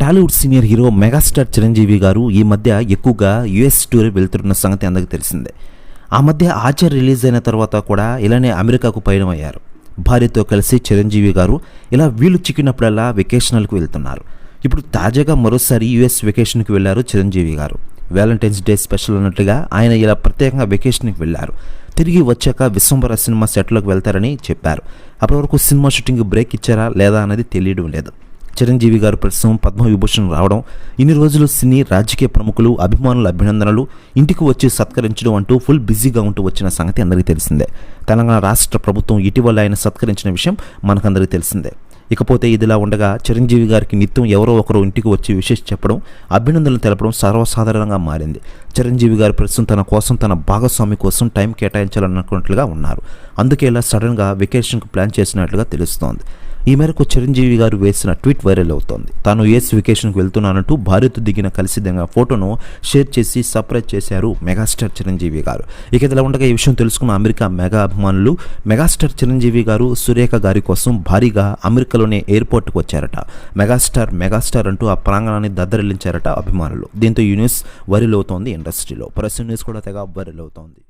Tollywood senior hero megastar Chiranjeevi garu ఈ మధ్య ఎక్కువగా యుఎస్ టూర్ వెళ్తున్న సంగతి అందరికీ తెలిసిందే. ఆ మధ్య ఆచార్ రిలీజ్ అయిన తర్వాత కూడా ఇలానే అమెరికాకు పయనమయ్యారు. భార్యతో కలిసి చిరంజీవి గారు ఇలా వీలు చిక్కినప్పుడల్లా వెకేషనల్కు వెళ్తున్నారు. ఇప్పుడు తాజాగా మరోసారి యుఎస్ వెకేషన్కి వెళ్ళారు చిరంజీవి గారు. వ్యాలంటైన్స్ డే స్పెషల్ అన్నట్టుగా ఆయన ఇలా ప్రత్యేకంగా వెకేషన్కి వెళ్ళారు తిరిగి వచ్చాక విశ్వంబర సినిమా సెట్లోకి వెళ్తారని చెప్పారు. అప్పటి వరకు సినిమా షూటింగ్ బ్రేక్ ఇచ్చారా లేదా అనేది తెలియడం లేదు. చిరంజీవి గారు ప్రస్తుతం పద్మవిభూషణ్ రావడం ఇన్ని రోజులు సినీ రాజకీయ ప్రముఖులు అభిమానుల అభినందనలు ఇంటికి వచ్చి సత్కరించడం అంటూ ఫుల్ బిజీగా ఉంటూ వచ్చిన సంగతి అందరికీ తెలిసిందే. తెలంగాణ రాష్ట్ర ప్రభుత్వం ఇటీవల ఆయన సత్కరించిన విషయం మనకందరికీ తెలిసిందే. ఇకపోతే ఇదిలా ఉండగా చిరంజీవి గారికి నిత్యం ఎవరో ఒకరు ఇంటికి వచ్చి విశేష చెప్పడం అభినందనలు తెలపడం సర్వసాధారణంగా మారింది. చిరంజీవి గారు ప్రస్తుతం తన కోసం తన భాగస్వామి కోసం టైం కేటాయించాలనుకున్నట్లుగా ఉన్నారు. అందుకే ఇలా సడన్గా వెకేషన్కు ప్లాన్ చేసినట్లుగా తెలుస్తోంది. ఈ మేరకు చిరంజీవి గారు వేసిన ట్వీట్ వైరల్ అవుతోంది. తాను ఏస్ వెకేషన్కు వెళ్తున్నానంటూ భార్యతో దిగిన కలిసిదంగా ఫోటోను షేర్ చేసి సర్ప్రైజ్ చేశారు మెగాస్టార్ చిరంజీవి గారు. ఇక ఇలా ఉండగా ఈ విషయం తెలుసుకున్న అమెరికా మెగా అభిమానులు మెగాస్టార్ చిరంజీవి గారు సురేఖ గారి కోసం భారీగా అమెరికాలోనే ఎయిర్పోర్ట్కి వచ్చారట. మెగాస్టార్ మెగాస్టార్ అంటూ ఆ ప్రాంగణాన్ని దద్దరిల్లించారట అభిమానులు. దీంతో ఈ న్యూస్ వైరల్ అవుతోంది ఇండస్ట్రీలో. ప్రెస్ న్యూస్ కూడా తెగ వైరల్ అవుతోంది.